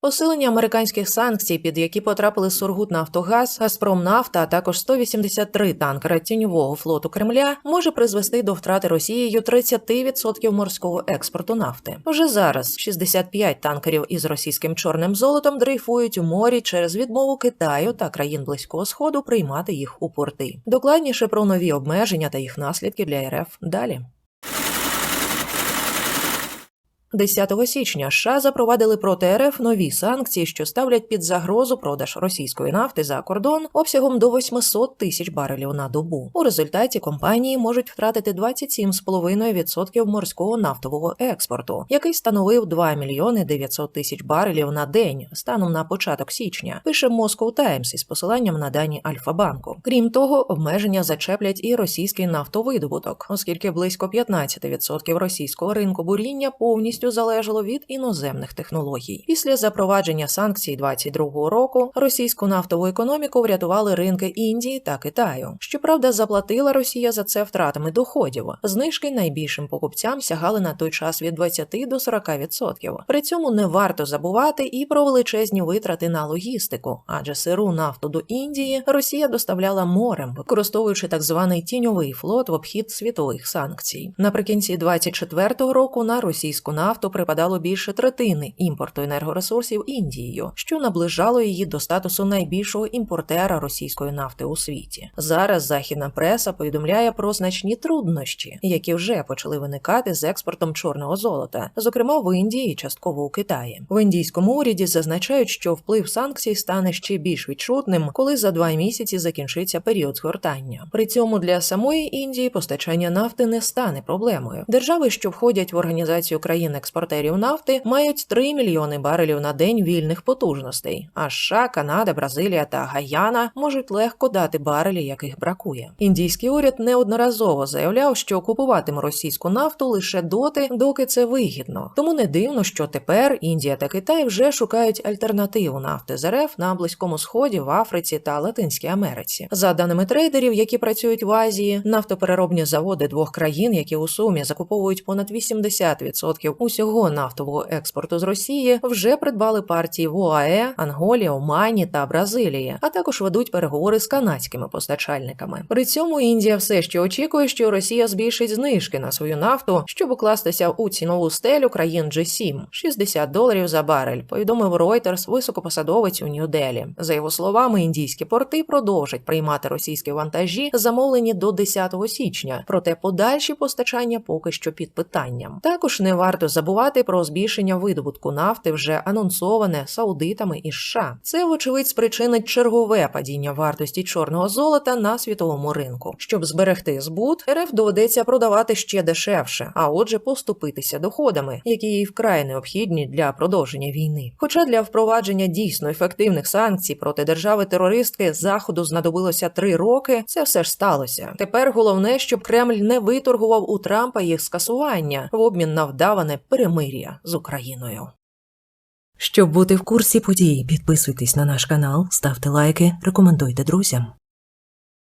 Посилення американських санкцій, під які потрапили Сургут Нафтогаз, Газпромнафта, а також 183 танкера тіньового флоту Кремля, може призвести до втрати Росією 30% морського експорту нафти. Вже зараз 65 танкерів із російським чорним золотом дрейфують у морі через відмову Китаю та країн близького сходу приймати їх у порти. Докладніше про нові обмеження та їх наслідки для РФ далі. 10 січня США запровадили проти РФ нові санкції, що ставлять під загрозу продаж російської нафти за кордон обсягом до 800 тисяч барелів на добу. У результаті компанії можуть втратити 27,5% морського нафтового експорту, який становив 2 мільйони 900 тисяч барелів на день станом на початок січня. Пише Moscow Times із посиланням на дані Альфа-банку. Крім того, обмеження зачеплять і російський нафтовидобуток, оскільки близько 15% російського ринку буріння повністю залежало від іноземних технологій. Після запровадження санкцій 22-го року російську нафтову економіку врятували ринки Індії та Китаю. Щоправда, заплатила Росія за це втратами доходів. Знижки найбільшим покупцям сягали на той час від 20 до 40%. При цьому не варто забувати і про величезні витрати на логістику, адже сиру нафту до Індії Росія доставляла морем, використовуючи так званий тіньовий флот в обхід світових санкцій. Наприкінці 24-го року на російську нафту припадало більше третини імпорту енергоресурсів Індією, що наближало її до статусу найбільшого імпортера російської нафти у світі. Зараз західна преса повідомляє про значні труднощі, які вже почали виникати з експортом чорного золота, зокрема в Індії частково у Китаї. В індійському уряді зазначають, що вплив санкцій стане ще більш відчутним, коли за два місяці закінчиться період згортання. При цьому для самої Індії постачання нафти не стане проблемою. Держави, що входять в організацію країн експортерів нафти, мають 3 мільйони барелів на день вільних потужностей. А США, Канада, Бразилія та Гаяна можуть легко дати барелі, яких бракує. Індійський уряд неодноразово заявляв, що купуватиме російську нафту лише доти, доки це вигідно. Тому не дивно, що тепер Індія та Китай вже шукають альтернативу нафти з РФ на близькому сході, в Африці та Латинській Америці. За даними трейдерів, які працюють в Азії, нафтопереробні заводи двох країн, які у сумі закуповують понад 80% усього нафтового експорту з Росії, вже придбали партії в ОАЕ, Анголі, Омані та Бразилії, а також ведуть переговори з канадськими постачальниками. При цьому Індія все ще очікує, що Росія збільшить знижки на свою нафту, щоб укластися у цінову стелю країн G7 – 60 доларів за барель. Повідомив Reuters високопосадовець у Нью-Делі. За його словами, індійські порти продовжать приймати російські вантажі, замовлені до 10 січня. Проте подальші постачання поки що під питанням. Також не варто забувати про збільшення видобутку нафти, вже анонсоване саудитами і США. Це вочевидь спричинить чергове падіння вартості чорного золота на світовому ринку. Щоб зберегти збут, РФ доведеться продавати ще дешевше, а отже, поступитися доходами, які їй вкрай необхідні для продовження війни. Хоча для впровадження дійсно ефективних санкцій проти держави-терористки заходу знадобилося три роки, це все ж сталося. Тепер головне, щоб Кремль не виторгував у Трампа їх скасування в обмін на вдаване перемир'я з Україною. Щоб бути в курсі подій, підписуйтесь на наш канал, ставте лайки, рекомендуйте друзям.